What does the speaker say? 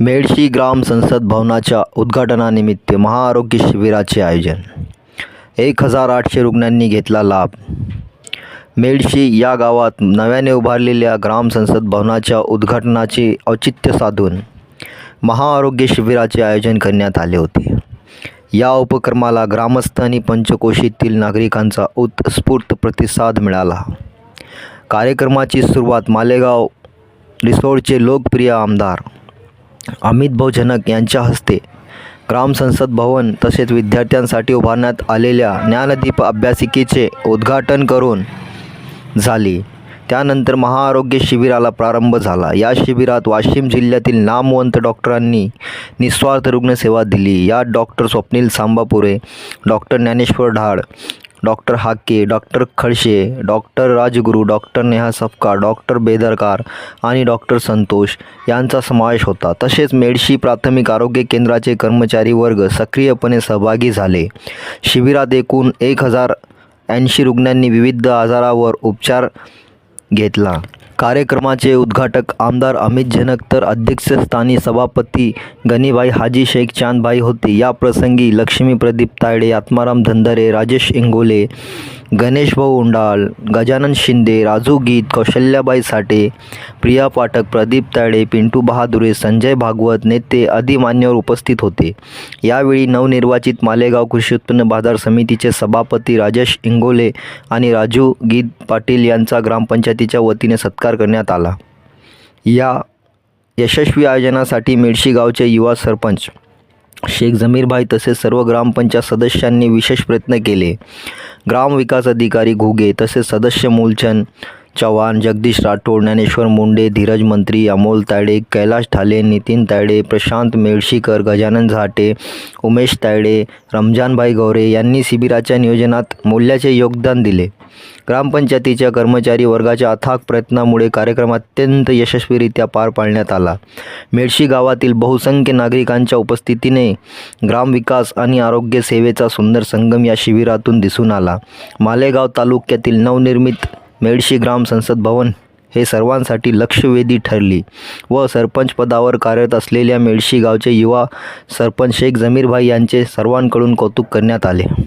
मेडशी ग्राम संसद भवनाच्या उद्घाटनानिमित्त महाआरोग्य शिबिराचे आयोजन. एक हजार आठशे रुग्णांनी घेतला लाभ. मेडशी या गावात नव्याने उभारलेल्या ग्राम संसद भवनाच्या उद्घाटनाचे औचित्य साधून महाआरोग्य शिबिराचे आयोजन करण्यात आले होते. या उपक्रमाला ग्रामस्थ आणि पंचकोशीतील नागरिकांचा उत्स्फूर्त प्रतिसाद मिळाला. कार्यक्रमाची सुरुवात मालेगाव रिसोडचे लोकप्रिय आमदार अमित भाऊ यांच्या हस्ते ग्राम संसद भवन तसेच विद्यार्थ्यांसाठी उभारण्यात आलेल्या ज्ञानदीप अभ्यासिकेचे उद्घाटन करून झाली. त्यानंतर महाआरोग्य शिबिराला प्रारंभ झाला. या शिबिरात वाशिम जिल्ह्यातील नामवंत डॉक्टरांनी निस्वार्थ रुग्णसेवा दिली. यात doctor Swapnil Sambapure doctor Dnyaneshwar Dhal doctor Hake doctor Khadshe doctor Rajguru doctor Neha Sapkal doctor Bedarkar आणि डॉक्टर संतोष यांचा समावेश होता. तसेच मेडशी प्राथमिक आरोग्य केंद्राचे कर्मचारी वर्ग सक्रियपणे सहभागी झाले. शिबिरात एकूण एक हजार ऐंशी रुग्णांनी विविध आजारावर उपचार घेतला. कार्यक्रमाचे उद्घाटक आमदार अमित जनक तर अध्यक्षस्थानी सभापती गणीबाई हाजी शेख चांदबाई होते. या प्रसंगी लक्ष्मी प्रदीप तायडे आत्माराम धंधरे राजेश इंगोले गणेशभाऊ उंडाल उंडाळ गजानन शिंदे राजू गीत कौशल्याबाई साठे प्रिया पाठक प्रदीप ताळे पिंटू बहादुरे संजय भागवत नेते आदी मान्यवर उपस्थित होते. यावेळी नवनिर्वाचित मालेगाव कृषी उत्पन्न बाजार समितीचे सभापती राजेश इंगोले आणि राजू गीत पाटील यांचा ग्रामपंचायतीच्या वतीने सत्कार करण्यात आला. या यशस्वी आयोजनासाठी मेडशी गावचे युवा सरपंच शेख जमीरभाई तसेच सर्व ग्रामपंचायत सदस्यांनी विशेष प्रयत्न केले. ग्रामविकास अधिकारी घुगे तसेच सदस्य मूलचंद चव्हाण जगदीश राठोड ज्ञानेश्वर मुंडे धीरज मंत्री अमोल तायडे कैलाश ठाले नितीन तायडे प्रशांत मेळशीकर गजानन झाटे उमेश तायडे रमजानभाई गौरे यांनी शिबिराच्या नियोजनात मूल्याचे योगदान दिले. ग्रामपंचायतीच्या कर्मचारी वर्गाच्या अथाक प्रयत्नामुळे कार्यक्रम अत्यंत यशस्वीरित्या पार पाडण्यात आला. मेडशी गावातील बहुसंख्य नागरिकांच्या उपस्थितीने ग्रामविकास आणि आरोग्य सेवेचा सुंदर संगम या शिबिरातून दिसून आला. मालेगाव तालुक्यातील नवनिर्मित मेडशी ग्राम संसद भवन हे सर्वांसाठी लक्षवेधी ठरली व सरपंच पदावर कार्यरत असलेल्या मेडशी गावचे युवा सरपंच शेख जमीरभाई यांचे सर्वांकडून कौतुक करण्यात आले.